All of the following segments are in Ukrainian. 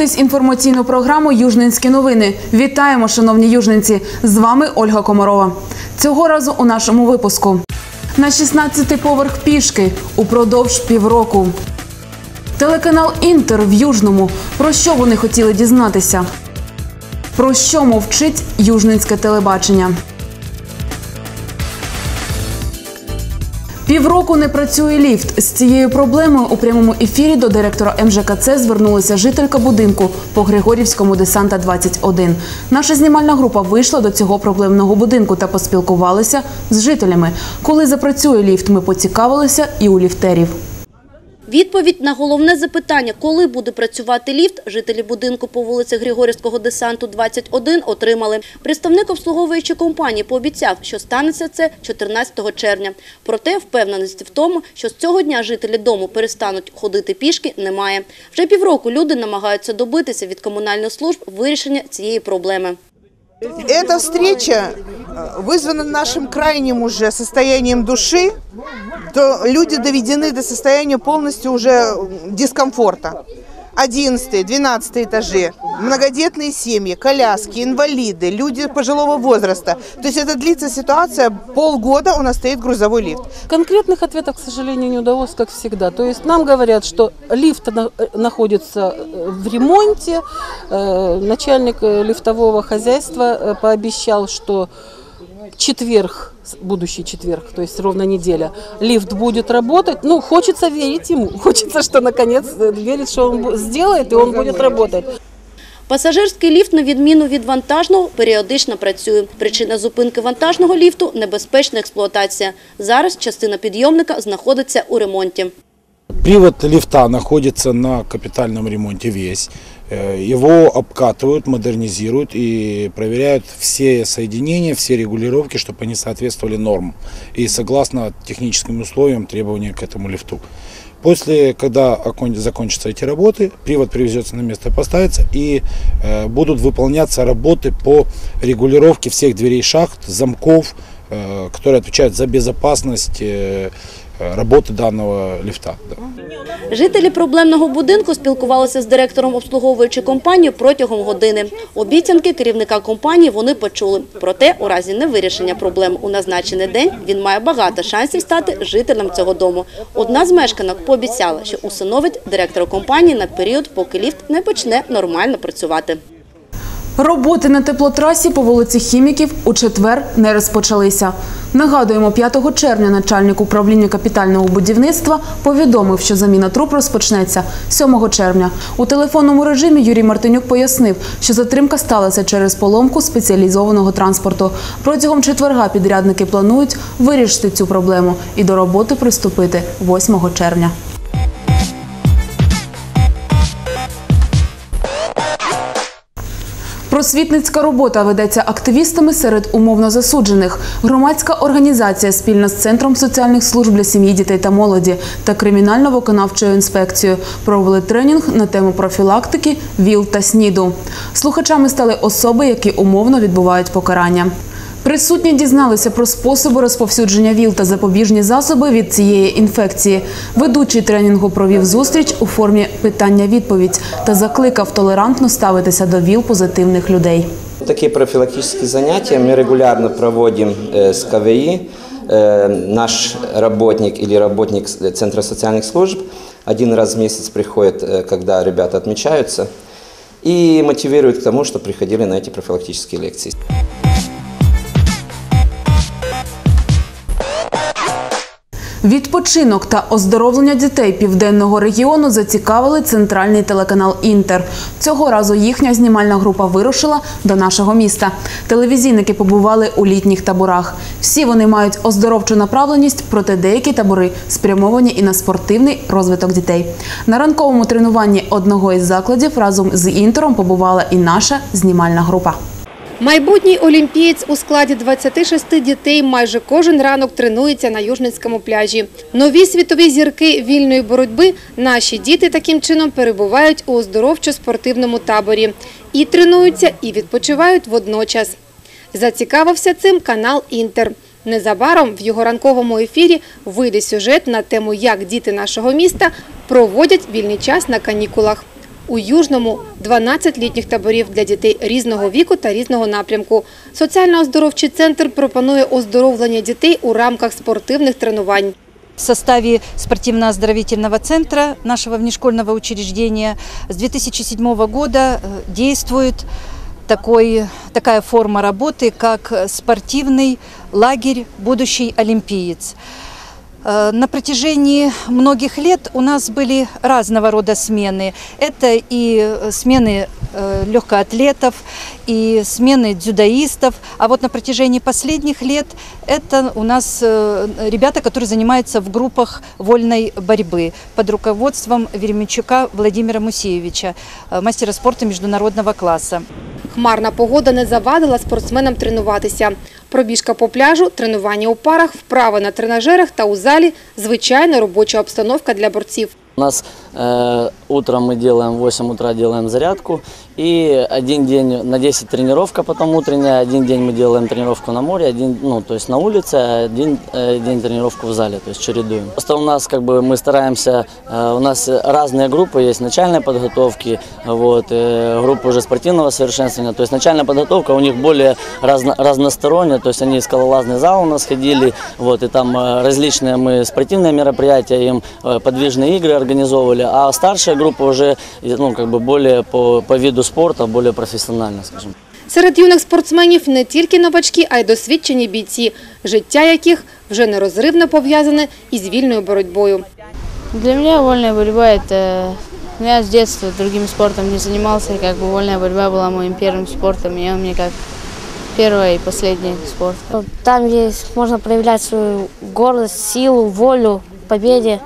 дивитесь інформаційну програму Южненські новини. Вітаємо, шановні южненці! З вами Ольга Комарова. Цього разу у нашому випуску. На 16-й поверх пішки упродовж півроку. Телеканал Інтер в Южному. Про що вони хотіли дізнатися? Про що мовчить южненське телебачення? Півроку не працює ліфт. З цією проблемою у прямому ефірі до директора МЖКЦ звернулася жителька будинку по Григорівському десанта 21. Наша знімальна група вийшла до цього проблемного будинку та поспілкувалася з жителями. Коли запрацює ліфт, ми поцікавилися і у ліфтерів. Відповідь на головне запитання, коли буде працювати ліфт, жителі будинку по вулиці Григорівського десанту 21 отримали. Представник обслуговуючої компанії пообіцяв, що станеться це 14 червня. Проте впевненості в тому, що з цього дня жителі дому перестануть ходити пішки, немає. Вже півроку люди намагаються добитися від комунальних служб вирішення цієї проблеми. Эта встреча э, вызвана нашим крайним уже состоянием души, то люди доведены до состояния полностью уже дискомфорта. 11 12 этажи, многодетные семьи, коляски, инвалиды, люди пожилого возраста. То есть это длится ситуация, полгода у нас стоит грузовой лифт. Конкретных ответов, к сожалению, не удалось, как всегда. То есть нам говорят, что лифт э, находится э, в ремонте. Э, Начальник лифтового хозяйства пообещал, что четверг, будущий четверг, то есть ровно неделя, лифт будет работать. Ну, хочется верить ему. Хочется, что наконец э, верить, что он сделает и он будет работать. Пасажирський ліфт, на відміну від вантажного, періодично працює. Причина зупинки вантажного ліфту – небезпечна експлуатація. Зараз частина підйомника знаходиться у ремонті. Привод лифта находится на капитальном ремонте весь. Э, Его обкатывают, модернизируют и проверяют все соединения, все регулировки, чтобы они соответствовали нормам и согласно техническим условиям, требованиям к этому лифту. После, когда закончатся эти работы, привод привезется на место, поставится и э, будут выполняться работы по регулировке всех дверей шахт, замков, э, которые отвечают за безопасность э, э, работы данного лифта. да. Жителі проблемного будинку спілкувалися з директором обслуговуючої компанії протягом години. Обіцянки керівника компанії вони почули. Проте, у разі невирішення проблем у назначений день, він має багато шансів стати жителем цього дому. Одна з мешканок пообіцяла, що усиновить директора компанії на період, поки ліфт не почне нормально працювати. Роботи на теплотрасі по вулиці Хіміків у четвер не розпочалися. Нагадуємо, 5 червня начальник управління капітального будівництва повідомив, що заміна труб розпочнеться 7 червня. У телефонному режимі Юрій Мартинюк пояснив, що затримка сталася через поломку спеціалізованого транспорту. Протягом четверга підрядники планують вирішити цю проблему і до роботи приступити 8 червня. Просвітницька робота ведеться активістами серед умовно засуджених. Громадська організація спільно з Центром соціальних служб для сім'ї, дітей та молоді та кримінально-виконавчою інспекцією провели тренінг на тему профілактики ВІЛ та СНІДу. Слухачами стали особи, які умовно відбувають покарання. Присутні дізналися про способи розповсюдження ВІЛ та запобіжні засоби від цієї інфекції. Ведучий тренінгу провів зустріч у формі питання-відповідь та закликав толерантно ставитися до ВІЛ позитивних людей. Такие профилактические занятия мы регулярно проводим э, с КВИ. Э, Наш работник или работник с- Центра социальных служб один раз в месяц приходит, э, когда ребята отмечаются, и мотивирует к тому, что приходили на эти профилактические лекции. Відпочинок та оздоровлення дітей південного регіону зацікавили центральний телеканал Інтер. Цього разу їхня знімальна група вирушила до нашого міста. Телевізійники побували у літніх таборах. Всі вони мають оздоровчу направленість, проте деякі табори спрямовані і на спортивний розвиток дітей. На ранковому тренуванні одного із закладів разом з інтером побувала і наша знімальна група. Майбутній олімпієць у складі 26 дітей майже кожен ранок тренується на Южницькому пляжі. Нові світові зірки вільної боротьби наші діти таким чином перебувають у оздоровчо-спортивному таборі. І тренуються, і відпочивають водночас. Зацікавився цим канал «Інтер». Незабаром в його ранковому ефірі вийде сюжет на тему, як діти нашого міста проводять вільний час на канікулах. У Южному – 12 літніх таборів для дітей різного віку та різного напрямку. Соціально-оздоровчий центр пропонує оздоровлення дітей у рамках спортивних тренувань. В составе спортивно-оздоровительного центра нашего внешкольного учреждения с 2007 года э, действует такой, такая форма работы, как спортивный лагерь «Будущий олимпиец». Э, На протяжении многих лет у нас были разного рода смены. Это и э, смены э, легкоатлетов, и смены дзюдоистов. А вот на протяжении последних лет это у нас э, ребята, которые занимаются в группах вольной борьбы под руководством Веремичука Владимира Мусеевича, э, мастера спорта международного класса. Хмарна погода не завадила спортсменам тренуватися. Пробіжка по пляжу, тренування у парах, вправи на тренажерах та у залі – звичайна робоча обстановка для борців. У нас утром мы делаем, в 8 утра делаем зарядку, и один день на 10 тренировка потом утренняя, один день мы делаем тренировку на море, один, ну, то есть на улице, а один э, день тренировку в зале, то есть чередуем. Просто у нас как бы мы стараемся, э, у нас разные группы есть начальной подготовки, вот, э, группы уже спортивного совершенствования, то есть начальная подготовка у них более разно, разносторонняя, то есть они в скалолазный зал у нас ходили, вот, и там э, различные мы спортивные мероприятия, им э, подвижные игры организовывали, а старшая группа уже, ну, как бы более по, по виду спорта, более профессионально, скажем. Серед юних спортсменів не тільки новачки, а й досвідчені бійці, життя яких вже нерозривно пов'язане із вільною боротьбою. Для меня вольная борьба – это... Я с детства другим спортом не занимался, и как бы вольная борьба была моим первым спортом, и он мне как первый и последний спорт. Там есть, можно проявлять свою гордость, силу, волю, победе.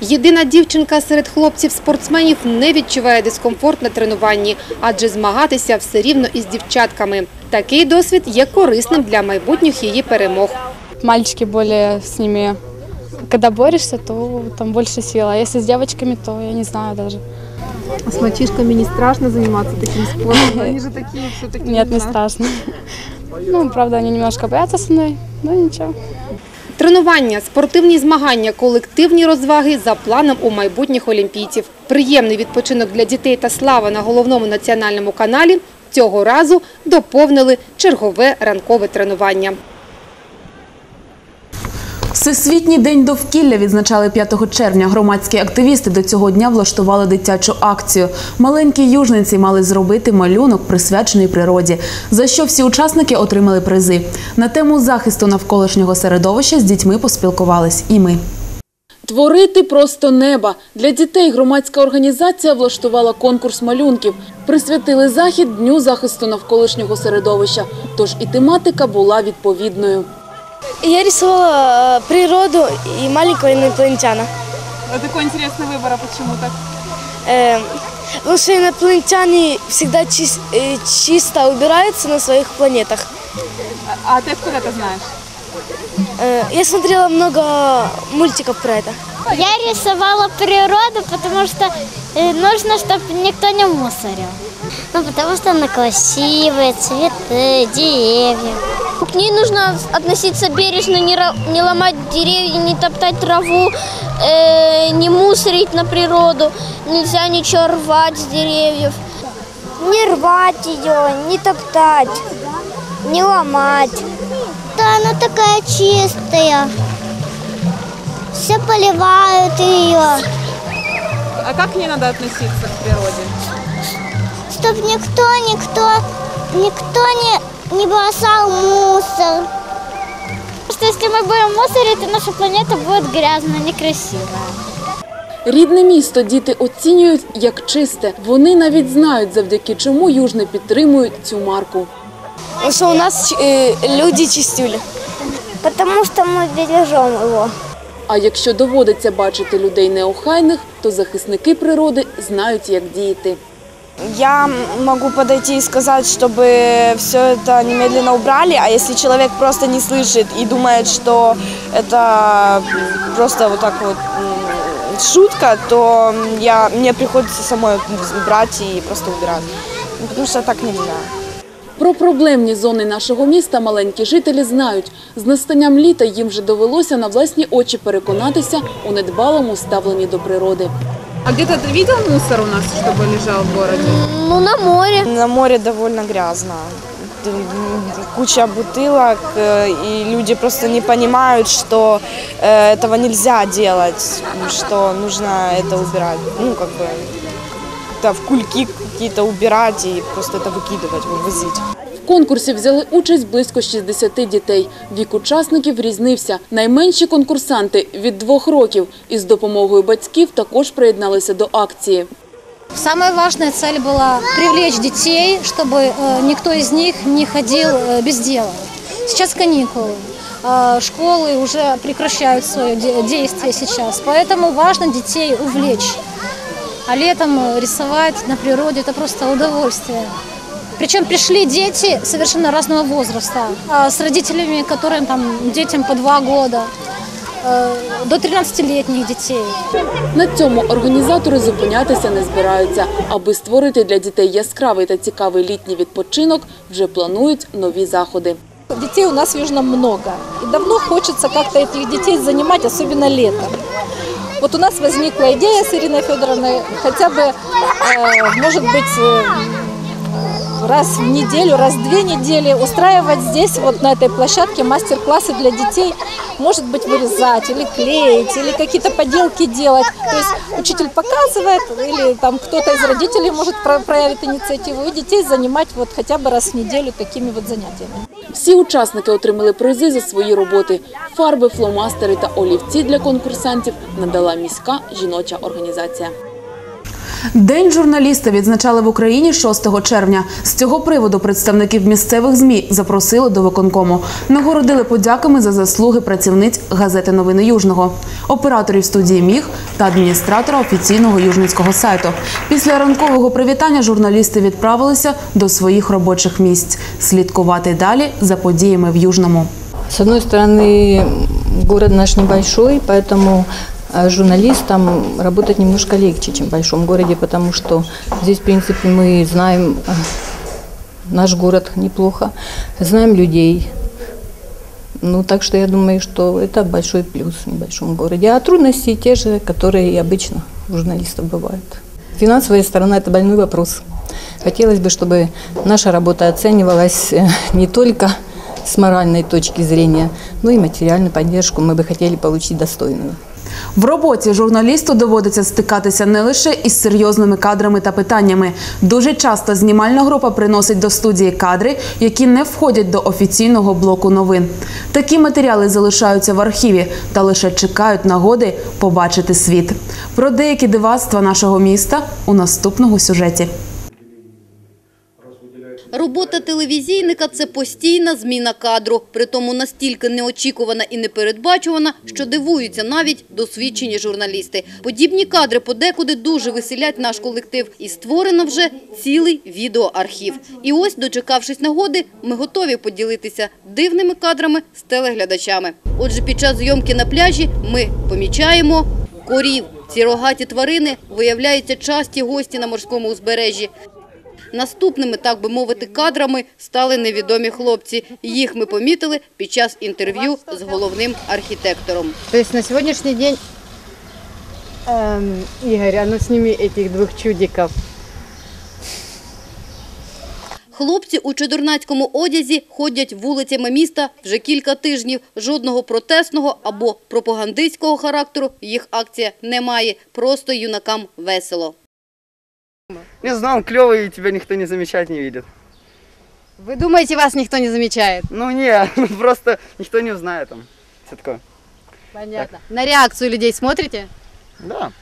Єдина дівчинка серед хлопців-спортсменів не відчуває дискомфорт на тренуванні, адже змагатися все рівно із дівчатками. Такий досвід є корисним для майбутніх її перемог. Мальчики более с ними... Когда борешься, то там больше сил, а если с девочками, то я не знаю даже. А с мальчишками не страшно заниматься таким спортом? Они же такие все-таки. Нет, не страшно. Ну, правда, они немножко боятся со мной, но ничего. Тренування, спортивні змагання, колективні розваги за планом у майбутніх олімпійців. Приємний відпочинок для дітей та слава на головному національному каналі цього разу доповнили чергове ранкове тренування. Всесвітній день довкілля відзначали 5 червня. Громадські активісти до цього дня влаштували дитячу акцію. Маленькі южниці мали зробити малюнок, присвячений природі, за що всі учасники отримали призи. На тему захисту навколишнього середовища з дітьми поспілкувались і ми. Творити просто неба. Для дітей громадська організація влаштувала конкурс малюнків. Присвятили захід Дню захисту навколишнього середовища. Тож і тематика була відповідною. Я рисовала э, природу и маленького инопланетяна. Вот такой интересный выбор, а почему так? Э, потому что инопланетяне всегда чис- э, чисто убираются на своих планетах. А, а ты откуда это знаешь? Э, я смотрела много мультиков про это. Я рисовала природу, потому что э, нужно, чтобы никто не мусорил. Ну, потому что она красивая, цветы, деревья. К ней нужно относиться бережно, не, не ломать деревья, не топтать траву, э, не мусорить на природу. Нельзя ничего рвать с деревьев. Не рвать ее, не топтать, не ломать. Да, она такая чистая. Все поливают ее, А как к ней надо относиться к природе? чтобы никто, никто, никто не, не бросал мусор. Что если мы будем мусорить, то наша планета будет грязная, некрасивая. Рідне місто діти оцінюють як чисте. Вони навіть знають, завдяки чому южне підтримують цю марку. Потому что у нас э, люди чистюли. Потому что мы бережем его. А якщо доводиться бачити людей неохайних, то захисники природи знають, як діяти. Я могу подойти и сказать, чтобы все это немедленно убрали, а если человек просто не слышит и думает, что это просто вот так вот м, шутка, то я, мне приходится самой брать и просто убирать. Ну, Потому что так нельзя. Про проблемні зони нашого міста маленькі жителі знають. З настанням літа їм вже довелося на власні очі переконатися у недбалому ставленні до природи. А где-то ты видел мусор у нас, чтобы лежал в городе? Ну, на море. На море довольно грязно. М, Куча бутылок, э, и люди просто не понимают, что э, этого нельзя делать, что нужно это убирать. Ну, как бы, да, в кульки какие-то убирать и просто это выкидывать, вывозить. В конкурсі взяли участь близько 60 дітей. Вік учасників різнився. Найменші конкурсанти – від двох років. Із допомогою батьків також приєдналися до акції. Самая важная цель была привлечь детей, чтобы э, никто из них не ходил э, без дела. Сейчас каникулы. э, Школы уже прекращают свое де- действие сейчас, поэтому важно детей увлечь. А летом э, рисовать на природе – это просто удовольствие. Причем пришли дети совершенно разного возраста, а с родителями, которым там детям по два года, э, до 13-летних детей. На цьому організатори зупинятися не збираються. Аби створити для дітей яскравий та цікавий літній відпочинок, вже планують нові заходи. Детей у нас в Южном много. И давно хочется как-то этих детей занимать, особенно летом. Вот у нас возникла идея с Ириной Федоровной хотя бы, э, может быть, э, раз в неделю, раз в две недели устраивать здесь, вот на этой площадке, мастер-классы для детей. Может быть, вырезать или клеить, или какие-то поделки делать. То есть учитель показывает, или там кто-то из родителей может про- проявить инициативу, и детей занимать вот хотя бы раз в неделю такими вот занятиями. Всі учасники отримали призи за свої роботи. Фарби, фломастери та олівці для конкурсантів надала міська жіноча організація. День журналіста відзначали в Україні 6 червня. З цього приводу представників місцевих ЗМІ запросили до виконкому. Нагородили подяками за заслуги працівниць газети Новини Южного, операторів студії Міг та адміністратора офіційного южницького сайту. Після ранкового привітання журналісти відправилися до своїх робочих місць слідкувати далі за подіями в Южному. С одной стороны, город наш небольшой, поэтому э, журналистам работать немножко легче, чем в большом городе, потому что здесь, в принципе, мы знаем э, наш город неплохо, знаем людей. Ну, так что я думаю, что это большой плюс в небольшом городе. А трудности те же, которые и обычно у журналистов бывают. Финансовая сторона – это больной вопрос. Хотелось бы, чтобы наша работа оценивалась э, не только с моральной точки зрения, но и материальную поддержку мы бы хотели получить достойную. В роботі журналісту доводиться стикатися не лише із серйозними кадрами та питаннями. Дуже часто знімальна група приносить до студії кадри, які не входять до офіційного блоку новин. Такі матеріали залишаються в архіві та лише чекають нагоди побачити світ. Про деякі дивацтва нашого міста у наступному сюжеті. Робота телевізійника – це постійна зміна кадру, притому настільки неочікувана і непередбачувана, що дивуються навіть досвідчені журналісти. Подібні кадри подекуди дуже веселять наш колектив і створено вже цілий відеоархів. І ось, дочекавшись нагоди, ми готові поділитися дивними кадрами з телеглядачами. Отже, під час зйомки на пляжі ми помічаємо корів. Ці рогаті тварини виявляються часті гості на морському узбережжі. Наступними, так би мовити, кадрами стали невідомі хлопці. Їх ми помітили під час інтерв'ю з головним архітектором. То есть на сегодняшний день, эм, Игорь, а ну сними этих двух чудиков. Хлопці у чудернацькому одязі ходять вулицями міста вже кілька тижнів. Жодного протестного або пропагандистського характеру їх акція не має. Просто юнакам весело. Не знаю, он клевый, и тебя никто не замечает, не видит. Вы думаете, вас никто не замечает? Ну не, просто никто не узнает там. Все такое. Понятно. На реакцию людей смотрите? Да.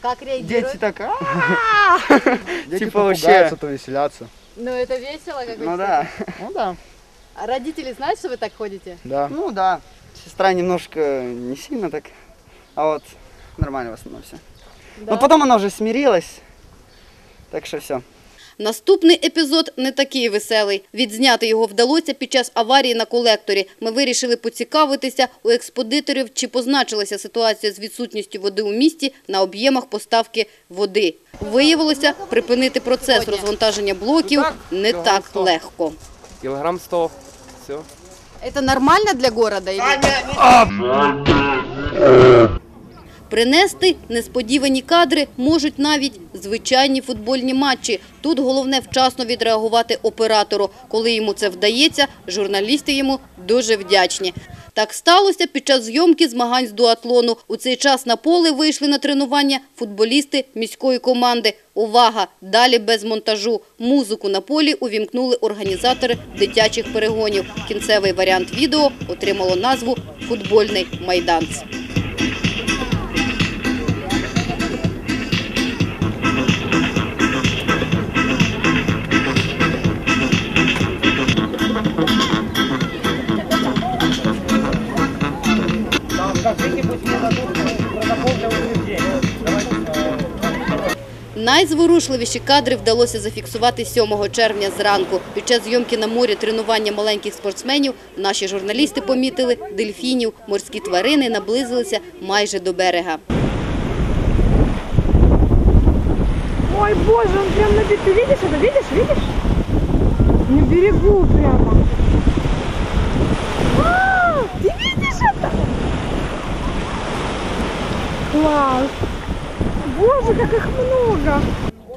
Как реагируют? Дети так, Дети типа вообще. пугаются, то веселятся. Ну это весело, как Ну да. Ну да. А родители знают, что вы так ходите? Да. Ну да. Сестра немножко не сильно так, а вот нормально в основном все. Да? Но потом она уже смирилась, так что все. Наступний епізод не такий веселий. Відзняти його вдалося під час аварії на колекторі. Ми вирішили поцікавитися у експедиторів, чи позначилася ситуація з відсутністю води у місті на об'ємах поставки води. Виявилося, припинити процес розвантаження блоків не так легко. Килограмм 100. Все. Это нормально для города? Принести несподівані кадри можуть навіть звичайні футбольні матчі. Тут головне вчасно відреагувати оператору. Коли йому це вдається, журналісти йому дуже вдячні. Так сталося під час зйомки змагань з дуатлону. У цей час на поле вийшли на тренування футболісти міської команди. Увага! Далі без монтажу. Музику на полі увімкнули організатори дитячих перегонів. Кінцевий варіант відео отримало назву «Футбольний майданц». Найзворушливіші кадри вдалося зафіксувати 7 червня зранку. Під час зйомки на морі тренування маленьких спортсменів наші журналісти помітили дельфінів. Морські тварини наблизилися майже до берега. Ой, боже, он прям на берегу. Ты видишь это? Видишь? Видишь? На берегу прямо. А, Ты видишь это? Класс. Боже, как их много.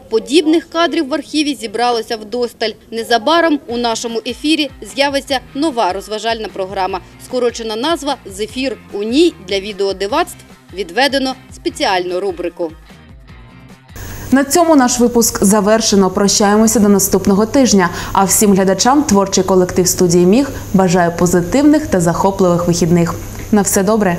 Подібних кадрів в архіві зібралося вдосталь. Незабаром у нашому ефірі з'явиться нова розважальна програма. Скорочена назва «Зефір». У ній для відеодивацтв відведено спеціальну рубрику. На цьому наш випуск завершено. Прощаємося до наступного тижня. А всім глядачам творчий колектив студії Міг бажає позитивних та захопливих вихідних. На все добре.